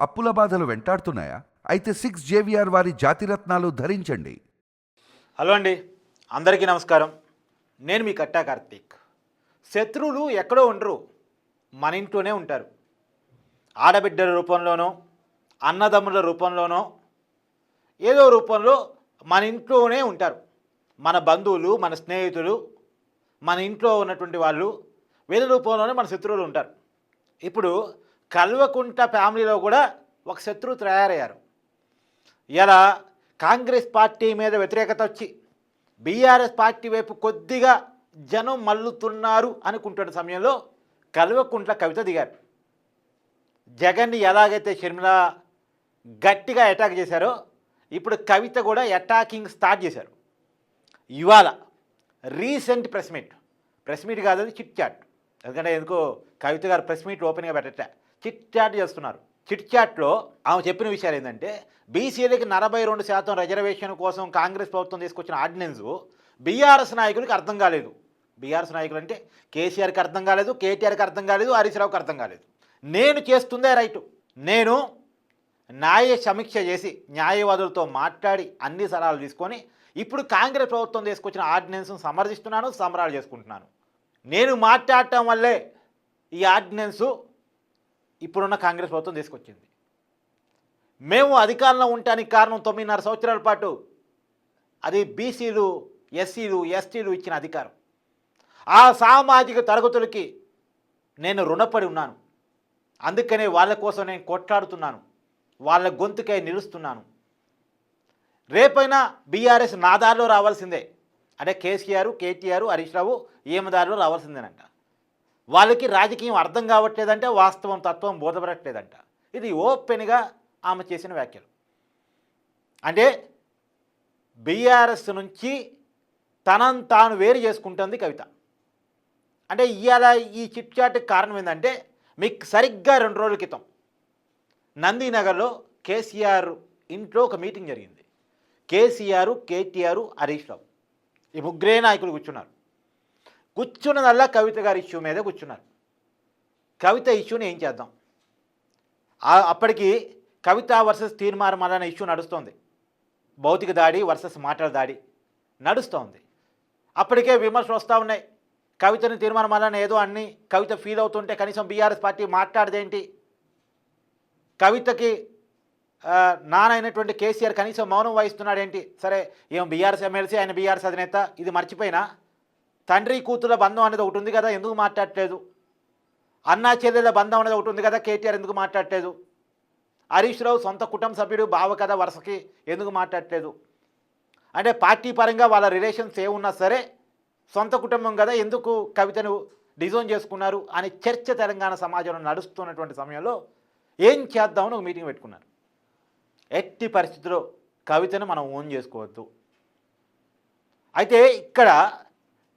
అప్పుల బాధలు వెంటాడుతున్నాయా? అయితే సిక్స్ జేవిఆర్ వారి జాతిరత్నాలు ధరించండి. హలో అండి. అందరికీ నమస్కారం. నేను మీ కట్టా కార్తీక్. శత్రువులు ఎక్కడో ఉండరు మన ఇంట్లోనే ఉంటారు. ఆడబిడ్డల రూపంలోనో అన్నదమ్ముల రూపంలోనో ఏదో రూపంలో మన ఇంట్లోనే ఉంటారు. మన బంధువులు మన స్నేహితులు మన ఇంట్లో ఉన్నటువంటి వాళ్ళు వేరే రూపంలోనే మన శత్రువులు ఉంటారు. ఇప్పుడు కల్వకుంట ఫ్యామిలీలో కూడా ఒక శత్రువు తయారయ్యారు. ఇలా కాంగ్రెస్ పార్టీ మీద వ్యతిరేకత వచ్చి బీఆర్ఎస్ పార్టీ వైపు కొద్దిగా జనం మల్లుతున్నారు అనుకుంటున్న సమయంలో కల్వకుంట్ల కవిత దిగారు. జగన్ని ఎలాగైతే షర్మిల గట్టిగా అటాక్ చేశారో ఇప్పుడు కవిత కూడా అటాకింగ్ స్టార్ట్ చేశారు. ఇవాళ recent press meet press meet కాదు అది చిట్ చాట్ ఎందుకంటే ఎందుకో కవిత గారు ప్రెస్ మీట్ ఓపెన్గా పెట్టట చిట్ చాట్ చేస్తున్నారు. చిట్ చాట్లో ఆమె చెప్పిన విషయాలు ఏంటంటే బీసీలకి నలభై రెండు శాతం రిజర్వేషన్ కోసం కాంగ్రెస్ ప్రభుత్వం తీసుకొచ్చిన ఆర్డినెన్స్ బీఆర్ఎస్ నాయకులకి అర్థం కాలేదు. బీఆర్ఎస్ నాయకులు అంటే కేసీఆర్కి అర్థం కాలేదు కేటీఆర్కి అర్థం కాలేదు హరీష్ రావుకి అర్థం కాలేదు. నేను చేస్తుందే రైటు. నేను న్యాయ సమీక్ష చేసి న్యాయవాదులతో మాట్లాడి అన్ని సలహాలు తీసుకొని ఇప్పుడు కాంగ్రెస్ ప్రభుత్వం తీసుకొచ్చిన ఆర్డినెన్స్ను సమర్థిస్తున్నాను సమరాలు చేసుకుంటున్నాను. నేను మాట్లాడటం వల్లే ఈ ఆర్డినెన్సు ఇప్పుడున్న కాంగ్రెస్ ప్రభుత్వం తీసుకొచ్చింది. మేము అధికారంలో ఉండటానికి కారణం తొమ్మిదిన్నర సంవత్సరాల పాటు అది బీసీలు ఎస్సీలు ఎస్టీలు ఇచ్చిన అధికారం. ఆ సామాజిక తరగతులకి నేను రుణపడి ఉన్నాను. అందుకనే వాళ్ళ కోసం నేను కొట్లాడుతున్నాను. వాళ్ళ గొంతుకై నిలుస్తున్నాను. రేపైనా బీఆర్ఎస్ నా దారిలో రావాల్సిందే. అంటే కేసీఆర్ కేటీఆర్ హరీష్ రావు ఏమదారిలో దారిలో రావాల్సిందేనంట. వాళ్ళకి రాజకీయం అర్థం కావట్లేదంటే వాస్తవం తత్వం బోధపడట్లేదంట. ఇది ఓపెన్గా ఆమె చేసిన వ్యాఖ్యలు. అంటే బీఆర్ఎస్ నుంచి తనను తాను వేరు చేసుకుంటుంది కవిత. అంటే ఇవాళ ఈ చిట్చాట్కి కారణం ఏంటంటే మీకు సరిగ్గా రెండు రోజుల క్రితం నందీనగర్లో కేసీఆర్ ఇంట్లో ఒక మీటింగ్ జరిగింది. కేసీఆర్ కేటీఆర్ హరీష్ రావు ఈ ముగ్గురే నాయకులు కూర్చున్నారు. కూర్చున్నదల్లా కవిత గారి ఇష్యూ మీద కూర్చున్నారు. కవిత ఇష్యూని ఏం చేద్దాం? అప్పటికి కవిత వర్సెస్ తీర్మానం అనే ఇష్యూ నడుస్తోంది. భౌతిక దాడి వర్సెస్ మాటల దాడి నడుస్తోంది. అప్పటికే విమర్శలు వస్తూ ఉన్నాయి. కవితని తీర్మానం అలా ఏదో అన్ని కవిత ఫీల్ అవుతుంటే కనీసం బీఆర్ఎస్ పార్టీ మాట్లాడదేంటి? కవితకి నానైనటువంటి కేసీఆర్ కనీసం మౌనం వహిస్తున్నాడేంటి? సరే ఏం బీఆర్ఎస్ ఎమ్మెల్సీ ఆయన బీఆర్ఎస్ అధినేత ఇది మర్చిపోయినా? తండ్రి కూతుల బంధం అనేది ఒకటి ఉంది కదా ఎందుకు మాట్లాడలేదు అన్నా చెల్లెల బంధం అనేది ఒకటి ఉంది కదా కేటీఆర్ ఎందుకు మాట్లాడలేదు హరీష్ రావు సొంత కుటుంబ సభ్యుడు బావ కదా వరుసకి ఎందుకు మాట్లాడలేదు అంటే పార్టీ పరంగా వాళ్ళ రిలేషన్స్ ఏమున్నా సరే సొంత కుటుంబం కదా ఎందుకు కవితను డిజైన్ చేసుకున్నారు అనే చర్చ తెలంగాణ సమాజంలో నడుస్తున్నటువంటి సమయంలో ఏం చేద్దామని ఒక మీటింగ్ పెట్టుకున్నారు. ఎట్టి పరిస్థితుల్లో కవితను మనం ఓన్ చేసుకోవద్దు. అయితే ఇక్కడ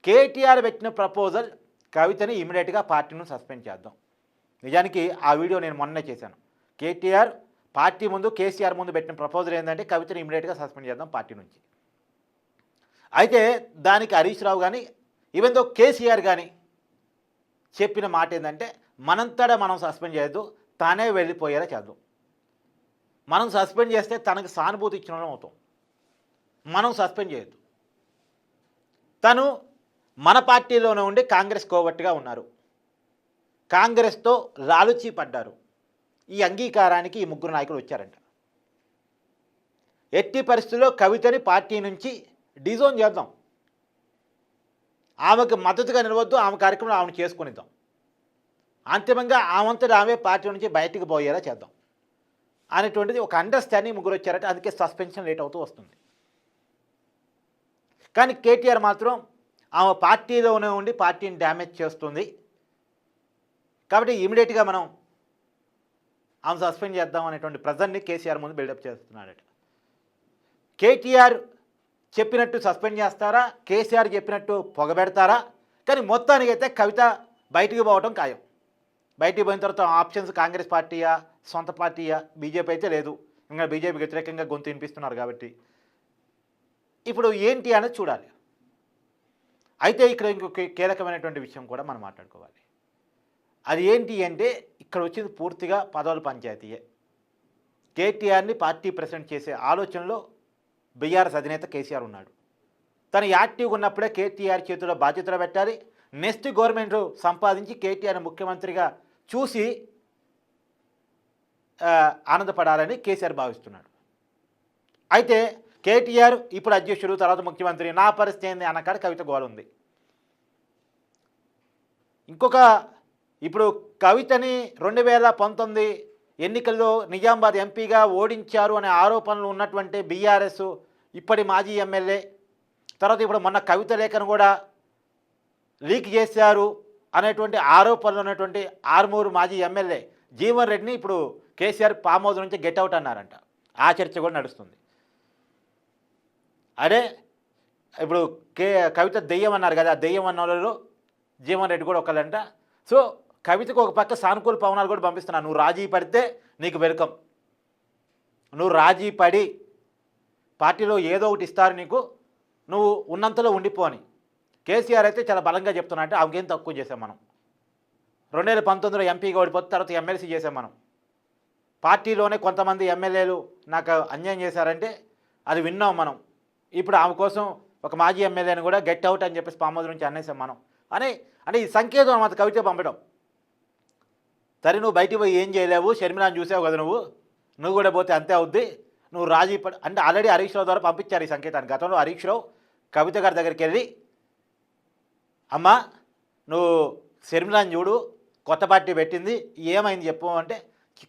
కేటీఆర్ పెట్టిన ప్రపోజల్ కవితని ఇమీడియట్గా పార్టీని సస్పెండ్ చేద్దాం. నిజానికి ఆ వీడియో నేను మొన్నే చేశాను. కేటీఆర్ పార్టీ ముందు కేసీఆర్ ముందు పెట్టిన ప్రపోజల్ ఏంటంటే కవితని ఇమీడియట్గా సస్పెండ్ చేద్దాం పార్టీ నుంచి. అయితే దానికి హరీష్ రావు కానీ ఈవెన్ దో కేసీఆర్ కానీ చెప్పిన మాట ఏంటంటే మనంతటా మనం సస్పెండ్ చేయొద్దు తానే వెళ్ళిపోయేలా చేద్దాం. మనం సస్పెండ్ చేస్తే తనకు సానుభూతి ఇచ్చిన అవుతాం. మనం సస్పెండ్ చేయొద్దు. తను మన పార్టీలోనే ఉండి కాంగ్రెస్ కోవట్టుగా ఉన్నారు. కాంగ్రెస్తో లాలుచి పడ్డారు. ఈ అంగీకారానికి ఈ ముగ్గురు నాయకులు వచ్చారంట. ఎట్టి పరిస్థితుల్లో కవితని పార్టీ నుంచి డిజోన్ చేద్దాం. ఆమెకు మద్దతుగా నిలవద్దు ఆమె కార్యక్రమం ఆమెను చేసుకునిద్దాం. అంతిమంగా ఆమంతటి ఆమె పార్టీ నుంచి బయటికి పోయేలా చేద్దాం అనేటువంటిది ఒక అండర్స్టాండింగ్ ముగ్గురు వచ్చారంటే. అందుకే సస్పెన్షన్ లేట్ అవుతూ వస్తుంది. కానీ కేటీఆర్ మాత్రం ఆమె పార్టీలోనే ఉండి పార్టీని డ్యామేజ్ చేస్తుంది. కాబట్టి ఇమీడియట్గా మనం ఆమె సస్పెండ్ చేద్దాం అనేటువంటి ప్రజర్ని కేసీఆర్ ముందు బిల్డప్ చేస్తున్నాడట. కేటీఆర్ చెప్పినట్టు సస్పెండ్ చేస్తారా? కేసీఆర్ చెప్పినట్టు పొగబెడతారా? కానీ మొత్తానికైతే కవిత బయటికి పోవటం ఖాయం. బయటికి పోయిన తర్వాత ఆప్షన్స్ కాంగ్రెస్ పార్టీయా సొంత పార్టీయా బీజేపీ అయితే లేదు. ఇంకా బీజేపీకి వ్యతిరేకంగా గొంతు వినిపిస్తున్నారు కాబట్టి. ఇప్పుడు ఏంటి అనేది చూడాలి. అయితే ఇక్కడ ఇంకొక కీలకమైనటువంటి విషయం కూడా మనం మాట్లాడుకోవాలి. అది ఏంటి అంటే ఇక్కడ వచ్చింది పూర్తిగా పదవుల పంచాయతీయే. కేటీఆర్ని పార్టీ ప్రెసిడెంట్ చేసే ఆలోచనలో బీఆర్ఎస్ అధినేత కేసీఆర్ ఉన్నాడు. తను యాక్టివ్గా ఉన్నప్పుడే కేటీఆర్ చేతిలో బాధ్యతలు పెట్టాలి. నెక్స్ట్ గవర్నమెంట్ సంపాదించి కేటీఆర్ ముఖ్యమంత్రిగా చూసి ఆనందపడాలని కేసీఆర్ భావిస్తున్నాడు. అయితే కేటీఆర్ ఇప్పుడు అధ్యక్షుడు తర్వాత ముఖ్యమంత్రి. నా పరిస్థితి ఏంది అన్నకాడ కవిత గోల ఉంది. ఇంకొక ఇప్పుడు కవితని రెండు వేల పంతొమ్మిది ఎన్నికల్లో నిజామాబాద్ ఎంపీగా ఓడించారు అనే ఆరోపణలు ఉన్నటువంటి బీఆర్ఎస్ ఇప్పటి మాజీ ఎమ్మెల్యే. తర్వాత ఇప్పుడు మొన్న కవిత లేఖను కూడా లీక్ చేశారు అనేటువంటి ఆరోపణలు ఉన్నటువంటి ఆర్మూరు మాజీ ఎమ్మెల్యే జీవన్ రెడ్డిని ఇప్పుడు కేసీఆర్ ఫామ్ నుంచి గెట్ అవుట్ అన్నారంట. ఆ చర్చ కూడా నడుస్తుంది. అదే ఇప్పుడు కే కవిత దెయ్యం అన్నారు కదా ఆ దెయ్యం అన్న వాళ్ళు జీవన్ రెడ్డి కూడా ఒకళ్ళంట. సో కవితకు ఒక పక్క సానుకూల పవనాలు కూడా పంపిస్తున్నాను నువ్వు రాజీ పడితే నీకు వెల్కమ్. నువ్వు రాజీ పడి పార్టీలో ఏదో ఒకటి ఇస్తారు నీకు నువ్వు ఉన్నంతలో ఉండిపో అని. కేసీఆర్ అయితే చాలా బలంగా చెప్తున్నా అంటే ఆమెకేం తక్కువ చేసాం మనం. రెండు వేల పంతొమ్మిదిలో ఎంపీగా ఓడిపోతే తర్వాత ఎమ్మెల్సీ చేసాం మనం. పార్టీలోనే కొంతమంది ఎమ్మెల్యేలు నాకు అన్యాయం చేశారంటే అది విన్నాం మనం. ఇప్పుడు ఆమె కోసం ఒక మాజీ ఎమ్మెల్యేని కూడా గెట్ అవుట్ అని చెప్పేసి పామోదు నుంచి అనేసాం మనం. అని అంటే ఈ సంకేతం అన్నమాట కవిత పంపడం. సరే నువ్వు బయటికి పోయి ఏం చేయలేవు? షర్మిలాని చూసావు కదా నువ్వు? నువ్వు కూడా పోతే అంతే అవుద్ది. నువ్వు రాజీ పడ అంటే ఆల్రెడీ హరీష్ రావు ద్వారా పంపించారు ఈ సంకేతాన్ని. గతంలో హరీష్ రావు కవిత గారి దగ్గరికి వెళ్ళి అమ్మా నువ్వు షర్మిలాని చూడు కొత్త పార్టీ పెట్టింది ఏమైంది చెప్పు అంటే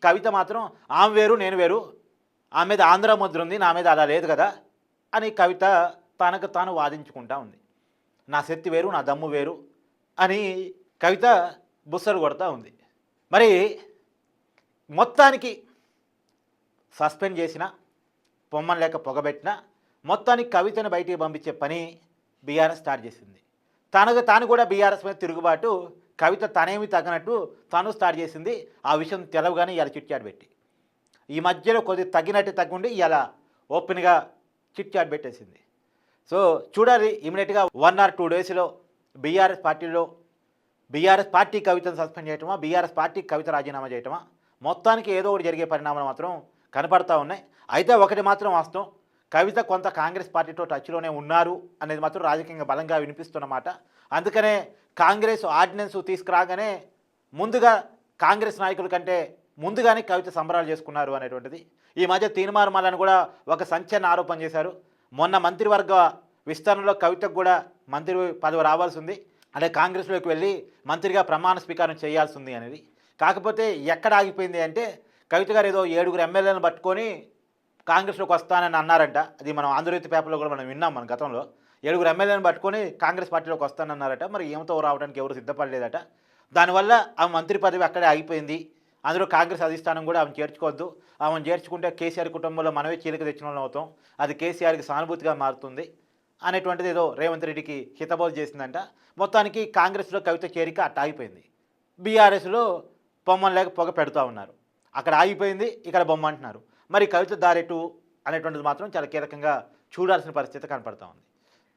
కవిత మాత్రం ఆమె వేరు నేను వేరు. ఆమె మీద ఆంధ్ర ముద్ర ఉంది నా మీద అలా లేదు కదా. అని కవిత తనకు తాను వాదించుకుంటా ఉంది. నా శక్తి వేరు నా దమ్ము వేరు అని కవిత బుస్సలు కొడతా ఉంది. మరి మొత్తానికి సస్పెండ్ చేసిన పొమ్మని లేక పొగబెట్టిన మొత్తానికి కవితను బయటికి పంపించే పని బీఆర్ఎస్ స్టార్ట్ చేసింది. తనకు తాను కూడా బీఆర్ఎస్ మీద తిరుగుబాటు కవిత తనేమి తగినట్టు తాను స్టార్ట్ చేసింది. ఆ విషయం తెలవగానే ఇలా చిట్చాడు పెట్టి. ఈ మధ్యలో కొద్ది తగ్గినట్టు తగ్గుండి ఇలా ఓపెన్గా చిట్ చాట్ పెట్టేసింది. సో చూడాలి ఇమీడియట్గా వన్ ఆర్ టూ డేస్లో బీఆర్ఎస్ పార్టీలో బీఆర్ఎస్ పార్టీ కవితను సస్పెండ్ చేయటమా బీఆర్ఎస్ పార్టీ కవిత రాజీనామా చేయటమా మొత్తానికి ఏదో ఒకటి జరిగే పరిణామాలు మాత్రం కనపడతా ఉన్నాయి. అయితే ఒకటి మాత్రం వాస్తవం కవిత కొంత కాంగ్రెస్ పార్టీతో టచ్లోనే ఉన్నారు అనేది మాత్రం రాజకీయంగా బలంగా వినిపిస్తున్నమాట అందుకనే కాంగ్రెస్ ఆర్డినెన్స్ తీసుకురాగానే ముందుగా కాంగ్రెస్ నాయకుల కంటే ముందుగానే కవిత సంబరాలు చేసుకున్నారు అనేటువంటిది. ఈ మధ్య తీర్మానమాలని కూడా ఒక సంచలన ఆరోపణ చేశారు. మొన్న మంత్రివర్గ విస్తరణలో కవితకు కూడా మంత్రి పదవి రావాల్సి ఉంది అంటే కాంగ్రెస్లోకి వెళ్ళి మంత్రిగా ప్రమాణ స్వీకారం చేయాల్సి ఉంది అనేది. కాకపోతే ఎక్కడ ఆగిపోయింది అంటే కవిత గారు ఏదో ఏడుగురు ఎమ్మెల్యేలను పట్టుకొని కాంగ్రెస్లోకి వస్తానని అన్నారంట. అది మనం ఆంధ్రజ్యోతి పేపర్లో కూడా మనం విన్నాం మన గతంలో. ఏడుగురు ఎమ్మెల్యేలను పట్టుకొని కాంగ్రెస్ పార్టీలోకి వస్తానన్నారట. మరి ఏమతో రావడానికి ఎవరు సిద్ధపడలేదట. దానివల్ల ఆమె మంత్రి పదవి అక్కడే ఆగిపోయింది. అందులో కాంగ్రెస్ అధిష్టానం కూడా ఆమెను చేర్చుకోవద్దు. ఆమెను చేర్చుకుంటే కేసీఆర్ కుటుంబంలో మనమే చీలిక తెచ్చిన వాళ్ళం అవుతాం. అది కేసీఆర్కి సానుభూతిగా మారుతుంది అనేటువంటిది ఏదో రేవంత్ రెడ్డికి హితబోధ చేసిందంట. మొత్తానికి కాంగ్రెస్లో కవిత చేరిక అట్ట ఆగిపోయింది. బీఆర్ఎస్లో బొమ్మను లేక పొగ పెడుతూ ఉన్నారు. అక్కడ ఆగిపోయింది ఇక్కడ బొమ్మ అంటున్నారు. మరి కవిత దారెటు అనేటువంటిది మాత్రం చాలా కీలకంగా చూడాల్సిన పరిస్థితి కనపడతా ఉంది.